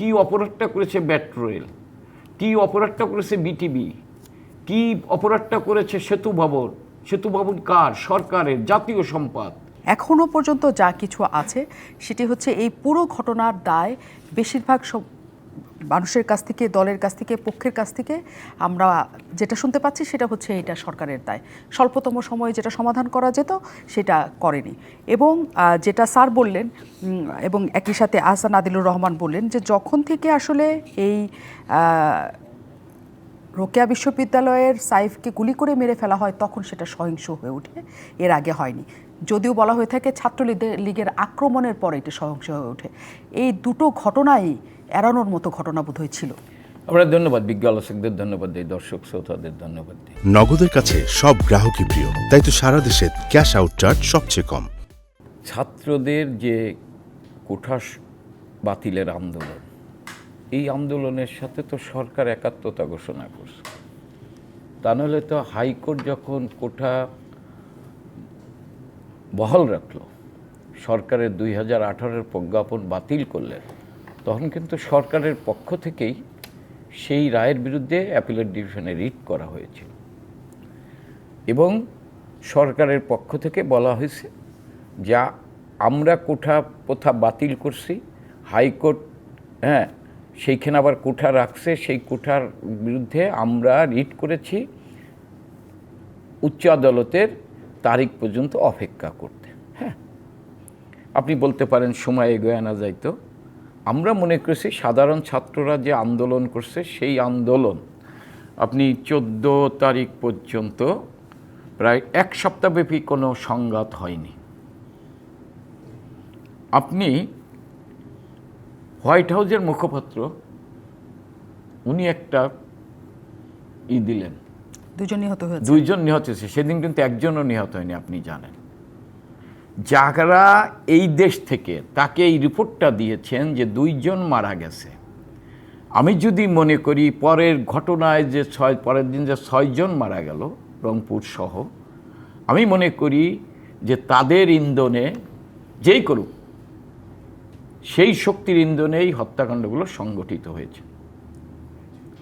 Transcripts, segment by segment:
কি অপরাধটা করেছে মেট্রো রেল কি অপরাধটা করেছে বিটিবি কি অপরাধটা করেছে সেতু ভবন? সেতু ভবন কার? সরকারের, জাতীয় সম্পদ? এখনও পর্যন্ত যা কিছু আছে, সেটি হচ্ছে এই পুরো ঘটনার দায় বেশিরভাগ সব মানুষের কাছ থেকে, দলের কাছ থেকে, পক্ষের কাছ থেকে আমরা যেটা শুনতে পাচ্ছি সেটা হচ্ছে এটা সরকারের দায়। স্বল্পতম সময়ে যেটা সমাধান করা যেত সেটা করেনি। এবং যেটা স্যার বললেন এবং একই সাথে আহসান আদিলুর রহমান বললেন যে যখন থেকে আসলে এই রোকেয়া বিশ্ববিদ্যালয়ের সাইফকে গুলি করে মেরে ফেলা হয় তখন সেটা সহিংস হয়ে ওঠে। এর আগে হয়নি। যদিও বলা হয়ে থাকে ছাত্রলীগের লীগের আক্রমণের পরে এটি সহিংস হয়ে ওঠে। এই দুটো ঘটনাই এড়ানোর মতো ঘটনা বোধ ছিল। আমরা ধন্যবাদ বিজ্ঞ আলোচকদের ধন্যবাদ দিই দর্শক শ্রোতাদের ধন্যবাদ দিই। নগদের কাছে সব গ্রাহকই প্রিয় তাই তো সারা দেশে ক্যাশ আউট চার্জ সবচেয়ে কম। ছাত্রদের যে কোঠাস বাতিলের আন্দোলন এই আন্দোলনের সাথে তো সরকার একাত্মতা ঘোষণা করছে। তা নাহলে তো হাইকোর্ট যখন কোঠা বহাল রাখল। সরকারের দুই হাজার আঠারোর প্রজ্ঞাপন বাতিল করলেন। তখন কিন্তু সরকারের পক্ষ থেকেই সেই রায়ের বিরুদ্ধে অ্যাপিলেট ডিভিশনে রিট করা হয়েছিল এবং সরকারের পক্ষ থেকে বলা হয়েছে, যা আমরা কোঠা প্রথা বাতিল করছি, হাইকোর্ট হ্যাঁ সেইখানে আবার কোঠা রাখছে, সেই কোঠার বিরুদ্ধে আমরা রিট করেছি, উচ্চ আদালতের তারিখ পর্যন্ত অপেক্ষা করতে। হ্যাঁ। আপনি বলতে পারেন, সময় এগোয় আনা যাইতো। আমরা মনে করছি সাধারণ ছাত্ররা যে আন্দোলন করছে, সেই আন্দোলন আপনি চোদ্দ তারিখ পর্যন্ত প্রায় এক সপ্তাহব্যাপী কোনো সংঘাত হয়নি। আপনি হোয়াইট হাউসের মুখপাত্র, উনি একটা ই দিলেন। দুজন নিহত হয়েছে। দুইজন নিহত হয়েছে। সেদিন কিন্তু একজনও নিহত হয়নি, আপনি জানেন। যারা এই দেশ থেকে তাকে এই রিপোর্টটা দিয়েছেন যে দুইজন মারা গেছে, আমি যদি মনে করি পরের ঘটনায় যে ছয়, পরের দিন যে ছয়জন মারা গেল, রংপুর সহ, আমি মনে করি যে তাদের ইন্ধনে যেই করুক, সেই শক্তির ইন্ধনেই হত্যাকাণ্ডগুলো সংগঠিত হয়েছে।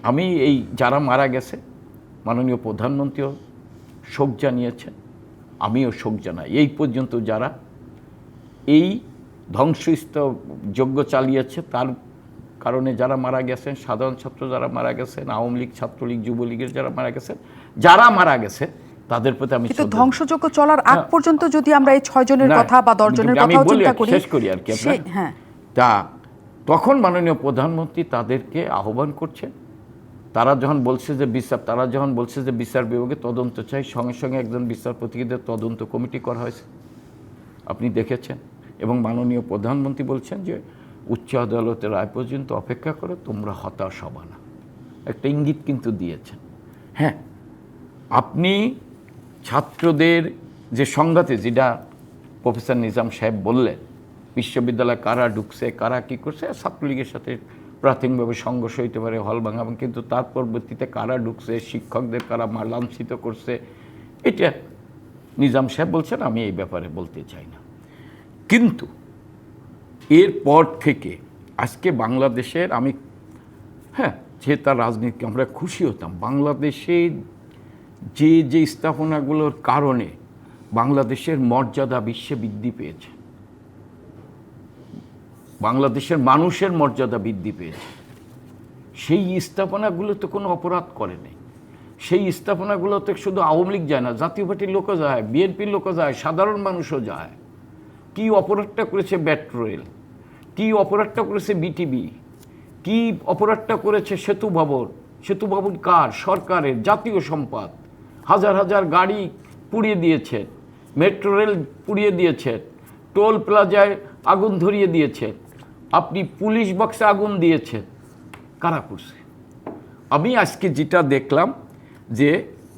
আমি এই যারা মারা গেছে মাননীয় প্রধানমন্ত্রীও শোক জানিয়েছেন আমিও শোক জানাই। এই পর্যন্ত যারা এই ধ্বংসস্ত যজ্ঞ চালিয়েছে তার কারণে যারা মারা গেছেন সাধারণ ছাত্র যারা মারা গেছেন আওয়ামী লীগ ছাত্রলীগ যুবলীগের যারা মারা গেছেন যারা মারা গেছে তাদের প্রতি আমি কিন্তু ধ্বংসযোগ্য চলার আগ পর্যন্ত যদি আমরা এই ছয় জনের কথা বা দশ জনের আমি চিন্তা করি শেষ করি আর কি হ্যাঁ। তা তখন মাননীয় প্রধানমন্ত্রী তাদেরকে আহ্বান করছেন তারা যখন বলছে যে বিচার তারা যখন বলছে যে বিচার বিভাগে তদন্ত চাই, সঙ্গে সঙ্গে একজন বিচারপতিদের তদন্ত কমিটি করা হয়েছে। আপনি দেখেছেন? এবং মাননীয় প্রধানমন্ত্রী বলছেন যে উচ্চ আদালতের রায় পর্যন্ত অপেক্ষা করে তোমরা হতাশ হবা না। একটা ইঙ্গিত কিন্তু দিয়েছেন। হ্যাঁ আপনি ছাত্রদের যে সংঘাতে, যেটা প্রফেসর নিজাম সাহেব বললেন, বিশ্ববিদ্যালয়ে কারা ঢুকছে, কারা কী করছে, ছাত্রলীগের সাথে প্রাথমিকভাবে সংঘর্ষ হইতে পারে, হল ভাঙা কিন্তু তার পরবর্তীতে কারা ঢুকছে, শিক্ষকদের কারা মা- লাঞ্ছিত করছে, এটা নিজাম সাহেব বলছেন, আমি এই ব্যাপারে বলতে চাই না। কিন্তু এরপর থেকে আজকে বাংলাদেশের আমি হ্যাঁ যে তার রাজনীতি আমরা খুশি হতাম, বাংলাদেশে যে যে স্থাপনাগুলোর কারণে বাংলাদেশের মর্যাদা বিশ্বে বৃদ্ধি পেয়েছে। বাংলাদেশের মানুষের মর্যাদা বৃদ্ধি পেয়েছে। সেই স্থাপনাগুলো তো কোনো অপরাধ করেনি সেই স্থাপনাগুলোতে শুধু আওয়ামী লীগ যায় না, জাতীয় পার্টির লোকও যায়, বিএনপির লোকও যায়, সাধারণ মানুষও যায়। কি অপরাধটা করেছে মেট্রো রেল কি অপরাধটা করেছে বিটিবি কি অপরাধটা করেছে সেতু ভবন? সেতু ভবন কার? সরকারের, জাতীয় সম্পদ। হাজার হাজার গাড়ি পুড়িয়ে দিয়েছেন মেট্রো রেল পুড়িয়ে দিয়েছেন টোল প্লাজায় আগুন ধরিয়ে দিয়েছেন আপনি পুলিশ বক্সে আগুন দিয়েছেন কারা করছে? আমি আজকে যেটা দেখলাম যে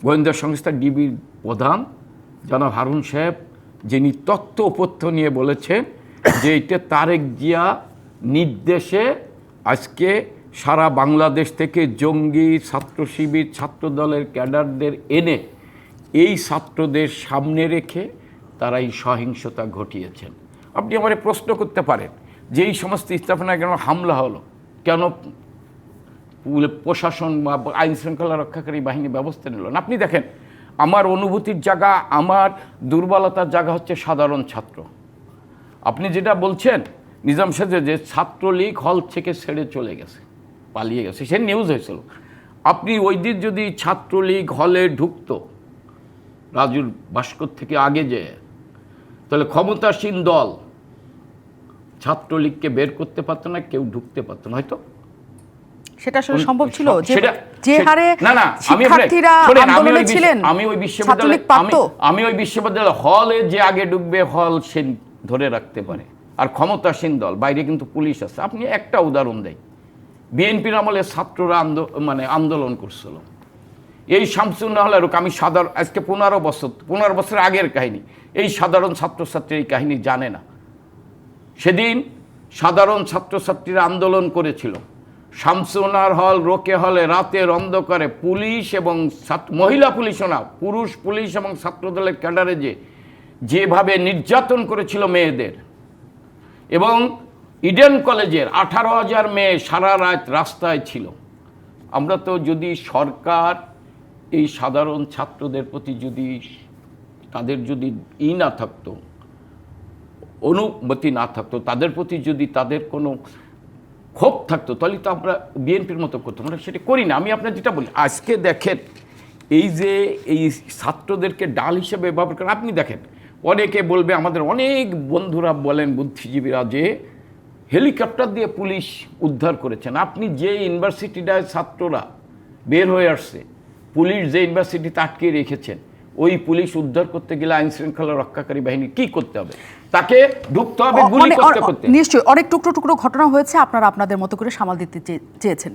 গোয়েন্দা সংস্থা ডিবির প্রধান জনাব হারুন সাহেব, যিনি তথ্য উপত্য নিয়ে বলেছেন যে এটা তারেক জিয়া নির্দেশে আজকে সারা বাংলাদেশ থেকে জঙ্গি, ছাত্র শিবির, ছাত্র দলের ক্যাডারদের এনে এই ছাত্রদের সামনে রেখে তারা এই সহিংসতা ঘটিয়েছেন। আপনি আমার প্রশ্ন করতে পারেন যে এই সমস্ত স্থাপনায় কেন হামলা হলো? কেন প্রশাসন বা আইন শৃঙ্খলা রক্ষাকারী বাহিনী ব্যবস্থা নিল? না, আপনি দেখেন, আমার অনুভূতির জায়গা, আমার দুর্বলতার জায়গা হচ্ছে সাধারণ ছাত্র। আপনি যেটা বলছেন, নিজাম সাহেব যে ছাত্রলীগ হল থেকে ছেড়ে চলে গেছে, পালিয়ে গেছে, সে নিউজ হয়েছিল। আপনি ওই দিন যদি ছাত্রলীগ হলে ঢুকতো, রাজুর ভাস্কর থেকে আগে যে তাহলে ক্ষমতাসীন দল ছাত্রলীগকে বের করতে পারতো না কেউ ঢুকতে পারতো না হয়তো? সেটা আসলে সম্ভব ছিল যে হারে শিক্ষার্থীরা আন্দোলনে ছিলেন আমি ওই বিশ্ববিদ্যালয় আমি ওই বিশ্ববিদ্যালয় হলে যে আগে ঢুকবে হল সে ধরে রাখতে পারে। আর ক্ষমতাসীন দল বাইরে কিন্তু পুলিশ আছে। আপনি একটা উদাহরণ দেয় বিএনপির আমলে ছাত্ররা মানে আন্দোলন করছিল। এই শামসুন হলের আমি সাধারণ আজকে পনেরো বছর পনেরো বছর আগের কাহিনী। এই সাধারণ ছাত্রছাত্রী এই কাহিনী জানে না। সেদিন সাধারণ ছাত্রছাত্রীরা আন্দোলন করেছিল। শামসুনার হল, রোকে হলে রাতের অন্ধকারে পুলিশ এবং মহিলা পুলিশও না, পুরুষ পুলিশ এবং ছাত্রদলের ক্যাডারে যে, যেভাবে নির্যাতন করেছিল মেয়েদের। এবং ইডেন কলেজের আঠারো হাজার মেয়ে সারা রাত রাস্তায় ছিল। আমরা তো যদি সরকার এই সাধারণ ছাত্রদের প্রতি যদি, তাদের যদি ই না থাকতো অনুমতি না থাকতো, তাদের প্রতি যদি তাদের কোনো ক্ষোভ থাকতো, তাহলে তো আমরা বিএনপির মতো করতাম। আমরা সেটা করি না। আমি আপনার যেটা বলি, আজকে দেখেন, এই যে এই ছাত্রদেরকে ডাল হিসেবে ব্যবহার করেন, আপনি দেখেন, অনেকে বলবে, আমাদের অনেক বন্ধুরা বলেন বুদ্ধিজীবীরা যে হেলিকপ্টার দিয়ে পুলিশ উদ্ধার করেছেন। আপনি যে ইউনিভার্সিটিটায় ছাত্ররা বের হয়ে আসছে, পুলিশ যে ইউনিভার্সিটিতে আটকে রেখেছেন ওই পুলিশ উদ্ধার করতে গেলে আইন শৃঙ্খলা রক্ষাকারী বাহিনী কি করতে হবে? তাকে ঢুকতে হবে গুলি করতে করতে। নিশ্চয়ই অনেক টুকরো টুকরো ঘটনা হয়েছে আপনারা আপনাদের মতো করে সামাল দিতে চেয়েছেন।